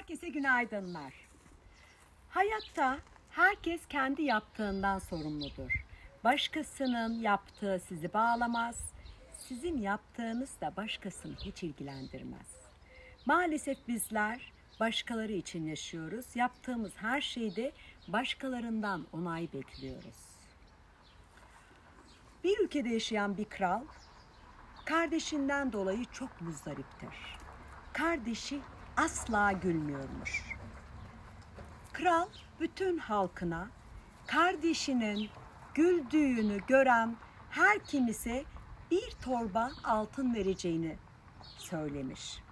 Herkese günaydınlar. Hayatta herkes kendi yaptığından sorumludur. Başkasının yaptığı sizi bağlamaz. Sizin yaptığınız da başkasını hiç ilgilendirmez. Maalesef bizler başkaları için yaşıyoruz. Yaptığımız her şeyde başkalarından onay bekliyoruz. Bir ülkede yaşayan bir kral kardeşinden dolayı çok muzdariptir. Kardeşi asla gülmüyormuş. Kral bütün halkına kardeşinin güldüğünü gören her kimse bir torba altın vereceğini söylemiş.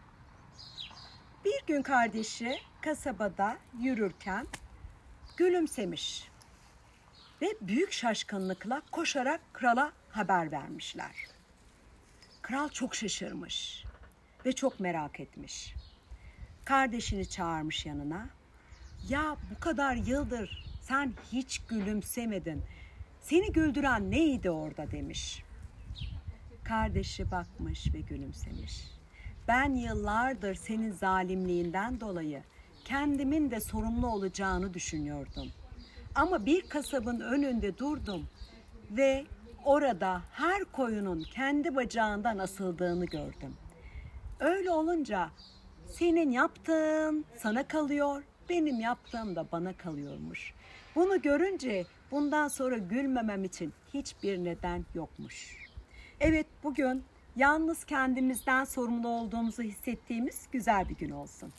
Bir gün kardeşi kasabada yürürken gülümsemiş ve büyük şaşkınlıkla koşarak krala haber vermişler. Kral çok şaşırmış ve çok merak etmiş. Kardeşini çağırmış yanına. Ya bu kadar yıldır sen hiç gülümsemedin. Seni güldüren neydi orada demiş. Kardeşi bakmış ve gülümsemiş. Ben yıllardır senin zalimliğinden dolayı kendimin de sorumlu olacağını düşünüyordum. Ama bir kasabın önünde durdum ve orada her koyunun kendi bacağından asıldığını gördüm. Öyle olunca senin yaptığın sana kalıyor, benim yaptığım da bana kalıyormuş. Bunu görünce bundan sonra gülmemem için hiçbir neden yokmuş. Evet bugün yalnız kendimizden sorumlu olduğumuzu hissettiğimiz güzel bir gün olsun.